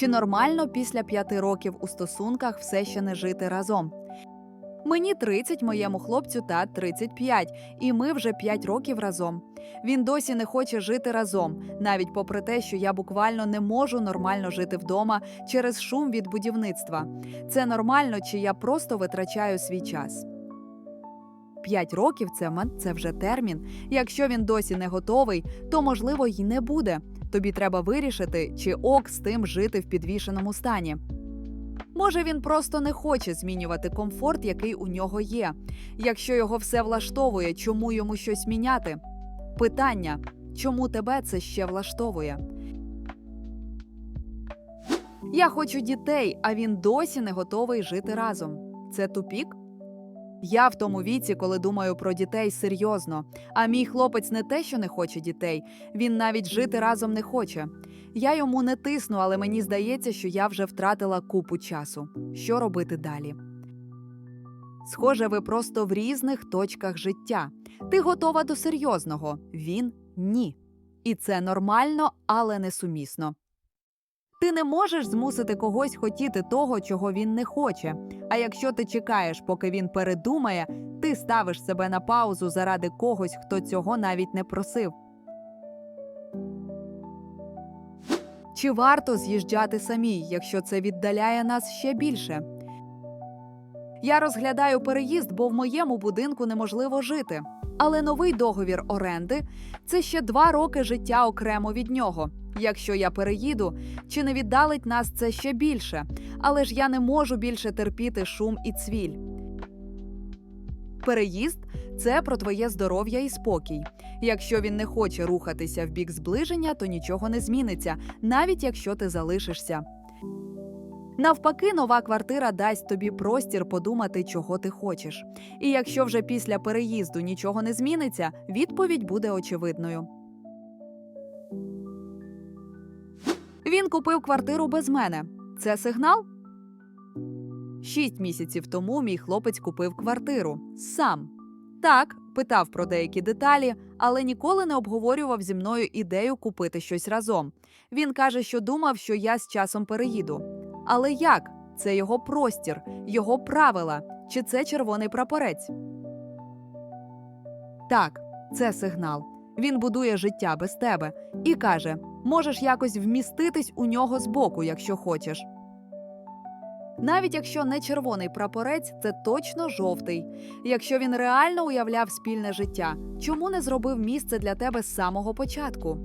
Чи нормально після п'яти років у стосунках все ще не жити разом? Мені 30, моєму хлопцю та 35, і ми вже 5 років разом. Він досі не хоче жити разом, навіть попри те, що я буквально не можу нормально жити вдома через шум від будівництва. Це нормально, чи я просто витрачаю свій час. П'ять років це, це вже термін. Якщо він досі не готовий, то можливо й не буде. Тобі треба вирішити, чи ок з тим жити в підвішеному стані. Може, він просто не хоче змінювати комфорт, який у нього є. Якщо його все влаштовує, чому йому щось міняти? Питання: чому тебе це ще влаштовує? Я хочу дітей, а він досі не готовий жити разом. Це тупік? Я в тому віці, коли думаю про дітей серйозно. А мій хлопець не те, що не хоче дітей, він навіть жити разом не хоче. Я йому не тисну, але мені здається, що я вже втратила купу часу. Що робити далі? Схоже, ви просто в різних точках життя. Ти готова до серйозного, він ні. І це нормально, але несумісно. Ти не можеш змусити когось хотіти того, чого він не хоче. А якщо ти чекаєш, поки він передумає, ти ставиш себе на паузу заради когось, хто цього навіть не просив. Чи варто з'їжджати самій, якщо це віддаляє нас ще більше? Я розглядаю переїзд, бо в моєму будинку неможливо жити. Але новий договір оренди це ще два роки життя окремо від нього. Якщо я переїду, чи не віддалить нас це ще більше? Але ж я не можу більше терпіти шум і цвіль. Переїзд це про твоє здоров'я і спокій. Якщо він не хоче рухатися в бік зближення, то нічого не зміниться, навіть якщо ти залишишся. Навпаки, нова квартира дасть тобі простір подумати, чого ти хочеш. І якщо вже після переїзду нічого не зміниться, відповідь буде очевидною. Він купив квартиру без мене. Це сигнал? Шість місяців тому мій хлопець купив квартиру сам. Так, питав про деякі деталі, але ніколи не обговорював зі мною ідею купити щось разом. Він каже, що думав, що я з часом переїду. Але як? Це його простір, його правила, чи це червоний прапорець? Так, це сигнал. Він будує життя без тебе і каже: можеш якось вміститись у нього збоку, якщо хочеш. Навіть якщо не червоний прапорець, це точно жовтий. Якщо він реально уявляв спільне життя, чому не зробив місце для тебе з самого початку?